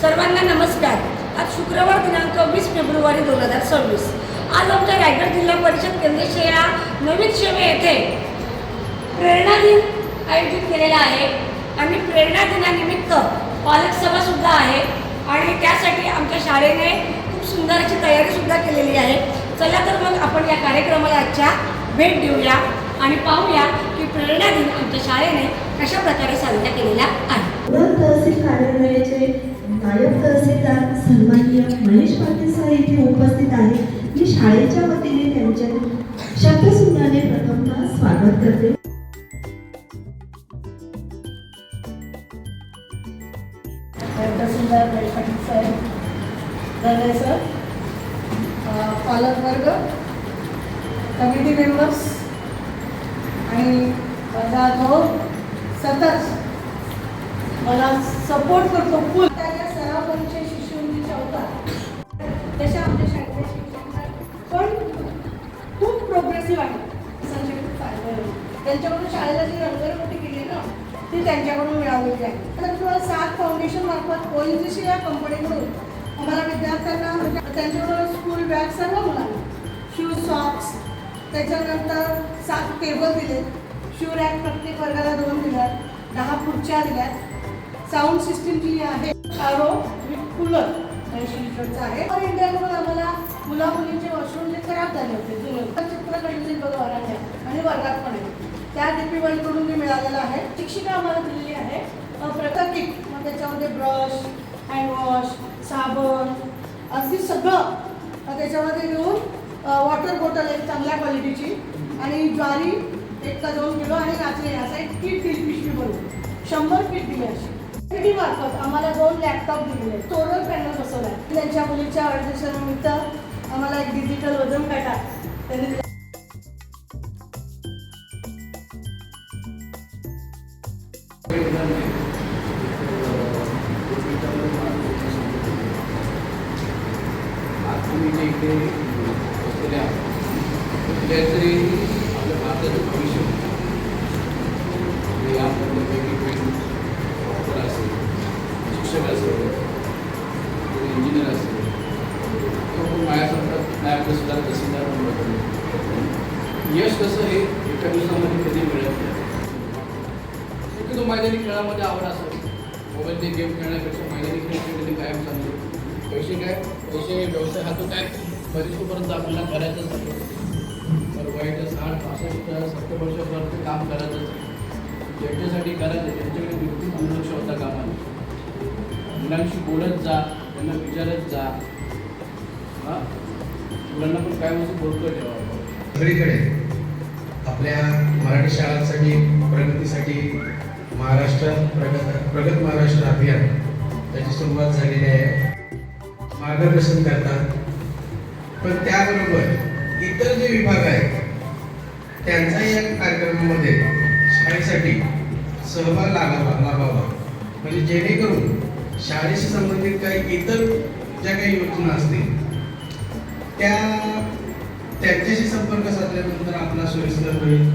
सर्वांना नमस्कार. आज शुक्रवार दिनांक वीस फेब्रुवारी दोन हजार सव्वीस. आज आमच्या रायगड जिल्हा परिषद केंद्र या नवीन शेवे येथे प्रेरणा दिन आयोजित केलेला आहे आणि प्रेरणा दिनानिमित्त पालक सभा सुद्धा आहे आणि त्यासाठी आमच्या शाळेने खूप सुंदर अशी तयारी सुद्धा केलेली आहे. चला तर मग आपण या कार्यक्रमाला आजच्या भेट देऊया. आणि पाहूया की प्रेरणा दिन आमच्या शाळेने कशा प्रकारे साजरा केलेला आहे तहसील कार्यालयाचे नायब तहसीलदार सन्माननीय महेश पाटील सर इथे उपस्थित आहेत. मी शाळेच्या वतीने त्यांचे शब्दसुमनाने प्रथमतः स्वागत करते. तहसीलदार पाटील साहेब सर. अ, पालकवर्ग कमिटी मेंबर्स आणि माझा भाऊ सतत मला सपोर्ट करतो. फुल त्याच्या सराव परीक्षे शिष्यवृत्तीच्या होतात तशा आमच्या शाळेच्या शिक्षण पण खूप प्रोग्रेसिव्ह आहे. त्यांच्याकडून शाळेला जी रंगरंगोटी केली ना ती त्यांच्याकडून मिळालेली आहे. तर तुम्हाला सात फाउंडेशन मार्फत ओएनजीसी या कंपनीकडून आम्हाला विद्यार्थ्यांना म्हणजे त्यांच्याकडून स्कूल बॅग सर्व मुलांना शूज सॉक्स त्याच्यानंतर सात टेबल दिले शू रॅक प्रत्येक वर्गाला दोन दिल्यात. दहा खुर्च्या दिल्यात. साऊंड सिस्टीम जी आहे आरो विथ कूलर आहे. ऑल इंडियाकडून आम्हाला मुला मुलींचे वॉशरूम जे खराब झाले होते जुने चित्र काढले बघा वर्गात आणि वर्गात पण आहे. त्या डीपी वर्ल्डकडून मी मिळालेलं आहे. शिक्षिका आम्हाला दिलेली आहे अ, प्रत्येक किट मग त्याच्यामध्ये ब्रश हँडवॉश साबण अगदी सगळं. त्याच्यामध्ये घेऊन वॉटर बॉटल एक चांगल्या क्वालिटीची आणि ज्वारी एक का दोन किलो आणि नाचणी असा एक किट दिली पिशवी बनवून शंभर किट दिली अशी. सिटी मार्फत आम्हाला दोन लॅपटॉप दिलेले सोलर पॅनल बसवला त्यांच्या मुलीच्या वाढदिवसानिमित्त आम्हाला एक डिजिटल वजन काटा त्यांनी आज तुम्ही जे इथे केल्या. आहात कुठल्यातरी आपल्या भारताचं भविष्य म्हणजे यामधलं वेगवेगळे डॉक्टर असेल शिक्षक असेल कोणी इंजिनियर असेल किंवा कोण माझ्यासारखा नायब तहसीलदार तहसीलदार पण यश कसं हे एका दिवसामध्ये कधी मिळत नाही. शक्यतो मैदानी खेळामध्ये आवड असेल. मोबाईलचे गेम खेळण्यापेक्षा मैदानी खेळ खेळले कायम चांगले पैसे काय? पैसे व्यवसाय हातून काय? परिस्थितीपर्यंत आपल्याला करायचंच आहे तर वाईट साठ पासष्ट सत्तर वर्षापर्यंत काम करायचंच आहे ज्यांच्यासाठी करायचं त्यांच्याकडे बिलकुल दुर्लक्ष होता कामाने मुलांशी बोलत जा त्यांना विचारत जा. हां? मुलांना पण काय वस्तू बोलतो ठेवा सगळीकडे आपल्या मराठी शाळांसाठी प्रगतीसाठी महाराष्ट्र प्रगत प्रगत महाराष्ट्र अभियान त्याची सुरुवात झालेली आहे. मार्गदर्शन करतात. पण त्याबरोबर इतर जे विभाग आहेत त्यांचाही या कार्यक्रमामध्ये शाळेसाठी सहभाग लागावा. लाभावा म्हणजे जेणेकरून शाळेशी संबंधित काही इतर ज्या काही योजना असतील त्या त्यांच्याशी संपर्क साधल्यानंतर आपला सोयीस्कर होईल.